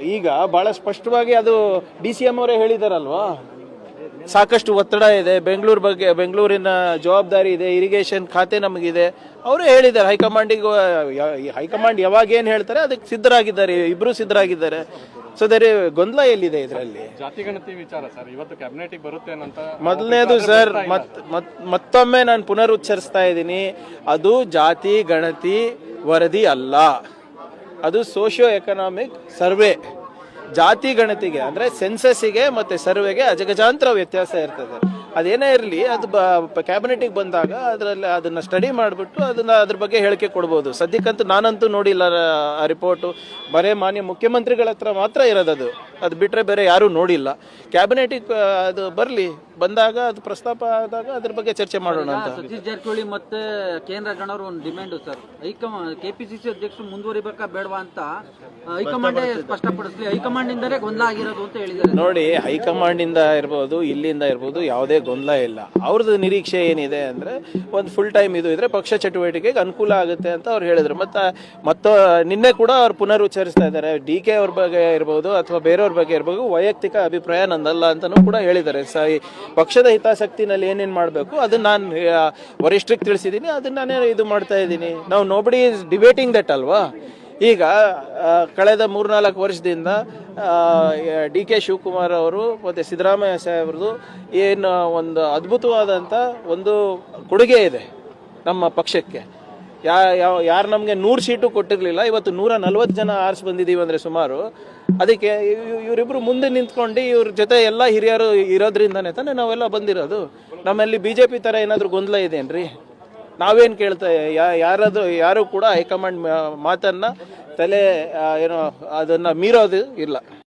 ಈಗ ಬಹಳ ಸ್ಪಷ್ಟವಾಗಿ ಅದು ಡಿ ಸಿ ಎಂ ಅವರೇ ಹೇಳಿದಾರಲ್ವಾ? ಸಾಕಷ್ಟು ಒತ್ತಡ ಇದೆ ಬೆಂಗಳೂರು ಬಗ್ಗೆ ಬೆಂಗಳೂರಿನ ಜವಾಬ್ದಾರಿ ಇದೆ ಇರಿಗೇಷನ್ ಖಾತೆ ನಮಗಿದೆ. ಅವರೇ ಹೇಳಿದ್ದಾರೆ ಹೈಕಮಾಂಡಿಗೆ ಹೈಕಮಾಂಡ್ ಯಾವಾಗ ಏನು ಹೇಳ್ತಾರೆ ಅದಕ್ಕೆ ಸಿದ್ಧರಾಗಿದ್ದಾರೆ ಇಬ್ರು ಸಿದ್ಧರಾಗಿದ್ದಾರೆ. ಸೊ ದರಿ ಗೊಂದಲ ಎಲ್ಲಿದೆ ಇದರಲ್ಲಿ? ಜಾತಿ ಗಣತಿ ವಿಚಾರ ಸರ್. ಇವತ್ತು ಕ್ಯಾಬಿನೆಟ್ ಬರುತ್ತೆ ಮೊದಲನೇದು ಸರ್ ಮತ್ ಮತ್- ಮತ್ತೊಮ್ಮೆ ನಾನು ಪುನರುಚ್ಚರಿಸ್ತಾ ಇದ್ದೀನಿ. ಅದು ಜಾತಿ ಗಣತಿ ವರದಿ ಅಲ್ಲ. ಅದು ಸೋಷಿಯೋ ಎಕನಾಮಿಕ್ ಸರ್ವೆ ಜಾತಿ ಗಣತಿಗೆ ಅಂದ್ರೆ ಸೆನ್ಸಸ್ಸಿಗೆ ಮತ್ತೆ ಸರ್ವೆಗೆ ಅಜಗಜಾಂತರ ವ್ಯತ್ಯಾಸ ಇರ್ತದೆ. ಅದೇನೇ ಇರಲಿ ಅದು ಕ್ಯಾಬಿನೆಟಿಗೆ ಬಂದಾಗ ಅದರಲ್ಲಿ ಅದನ್ನ ಸ್ಟಡಿ ಮಾಡಿಬಿಟ್ಟು ಅದನ್ನ ಅದ್ರ ಬಗ್ಗೆ ಹೇಳಿಕೆ ಕೊಡ್ಬೋದು. ಸದ್ಯಕ್ಕಂತೂ ನಾನಂತೂ ನೋಡಿಲ್ಲ ಆ ರಿಪೋರ್ಟು ಬರೇ ಮಾನ್ಯ ಮುಖ್ಯಮಂತ್ರಿಗಳ ಹತ್ರ ಮಾತ್ರ ಇರೋದದು ಅದು. ಬಿಟ್ಟರೆ ಬೇರೆ ಯಾರೂ ನೋಡಿಲ್ಲ. ಕ್ಯಾಬಿನೆಟಿಗೆ ಅದು ಬರಲಿ. ಬಂದಾಗ ಅದು ಪ್ರಸ್ತಾಪ ಆದಾಗ ಅದ್ರ ಬಗ್ಗೆ ಚರ್ಚೆ ಮಾಡೋಣ ಅಂತ. ಸತೀಶ್ ಜಾರಕಿಹೊಳಿ ಮತ್ತೆ ಕೇಂದ್ರ ಗಣವರು ಒಂದು ಡಿಮ್ಯಾಂಡ್ ಸರ್. ಹೈಕಮಾ ಕೆಪಿಸಿಸಿ ಅಧ್ಯಕ್ಷರು ಮುಂದುವರಿಬೇಕಾ ಬೇಡವಾ ಅಂತ ಹೈಕಮಾಂಡ್ ಸ್ಪಷ್ಟಪಡಿಸಲಿ. ಹೈಕಮಾಂಡ್ ಇಂದಲೇ ಗೊಂದಲ ಆಗಿರೋದು ಅಂತ ಹೇಳಿದ್ದಾರೆ. ನೋಡಿ ಹೈಕಮಾಂಡ್ ಇಂದ ಇರ್ಬೋದು ಇಲ್ಲಿಂದ ಇರ್ಬೋದು ಯಾವುದೇ ಗೊಂದಲ ಇಲ್ಲ. ಅವ್ರದ್ದು ನಿರೀಕ್ಷೆ ಏನಿದೆ ಅಂದರೆ ಒಂದು ಫುಲ್ ಟೈಮ್ ಇದು ಇದ್ರೆ ಪಕ್ಷ ಚಟುವಟಿಕೆಗೆ ಅನುಕೂಲ ಆಗುತ್ತೆ ಅಂತ ಅವ್ರು ಹೇಳಿದ್ರು. ಮತ್ತೆ ಮತ್ತು ನಿನ್ನೆ ಕೂಡ ಅವ್ರು ಪುನರುಚ್ಚರಿಸ್ತಾ ಇದ್ದಾರೆ. ಡಿ ಕೆ ಅವ್ರ ಬಗ್ಗೆ ಇರ್ಬೋದು ಅಥವಾ ಬೇರೆಯವ್ರ ಬಗ್ಗೆ ಇರ್ಬೋದು ವೈಯಕ್ತಿಕ ಅಭಿಪ್ರಾಯ ನಂದಲ್ಲ ಅಂತಲೂ ಕೂಡ ಹೇಳಿದ್ದಾರೆ. ಸ ಈ ಪಕ್ಷದ ಹಿತಾಸಕ್ತಿನಲ್ಲಿ ಏನೇನು ಮಾಡಬೇಕು ಅದನ್ನು ನಾನು ವರಿಷ್ಠರಿಗೆ ತಿಳಿಸಿದ್ದೀನಿ ಅದನ್ನ ನಾನೇ ಇದು ಮಾಡ್ತಾ ಇದ್ದೀನಿ. ನಾವು ನೋಬಡಿ ಇಸ್ ಡಿಬೇಟಿಂಗ್ ದಟ್ ಅಲ್ವಾ? ಈಗ ಕಳೆದ ಮೂರ್ನಾಲ್ಕು ವರ್ಷದಿಂದ ಡಿ ಕೆ ಶಿವಕುಮಾರ್ ಅವರು ಮತ್ತು ಸಿದ್ದರಾಮಯ್ಯ ಸಾಹೇಬ್ರದ್ದು ಏನು ಒಂದು ಅದ್ಭುತವಾದಂಥ ಒಂದು ಕೊಡುಗೆ ಇದೆ ನಮ್ಮ ಪಕ್ಷಕ್ಕೆ. ಯಾ ಯಾವ ಯಾರು ನಮಗೆ ನೂರು ಸೀಟು ಕೊಟ್ಟಿರಲಿಲ್ಲ, ಇವತ್ತು ನೂರ ನಲ್ವತ್ತು ಜನ ಆರಿಸಿ ಬಂದಿದ್ದೀವಿ ಅಂದರೆ ಸುಮಾರು. ಅದಕ್ಕೆ ಇವರಿಬ್ಬರು ಮುಂದೆ ನಿಂತ್ಕೊಂಡು ಇವ್ರ ಜೊತೆ ಎಲ್ಲ ಹಿರಿಯರು ಇರೋದ್ರಿಂದನೇ ತಾನೇ ನಾವೆಲ್ಲ ಬಂದಿರೋದು. ನಮ್ಮಲ್ಲಿ ಬಿ ಜೆ ಪಿ ಥರ ಏನಾದರೂ ಗೊಂದಲ ಇದೆಯೇನ್ರಿ ನಾವೇನು ಕೇಳ್ತಾ ಯಾರಾದರೂ ಯಾರು ಕೂಡ ಹೈಕಮಾಂಡ್ ಮಾತನ್ನ ತಲೆ ಏನೋ ಅದನ್ನ ಮೀರೋದು ಇಲ್ಲ.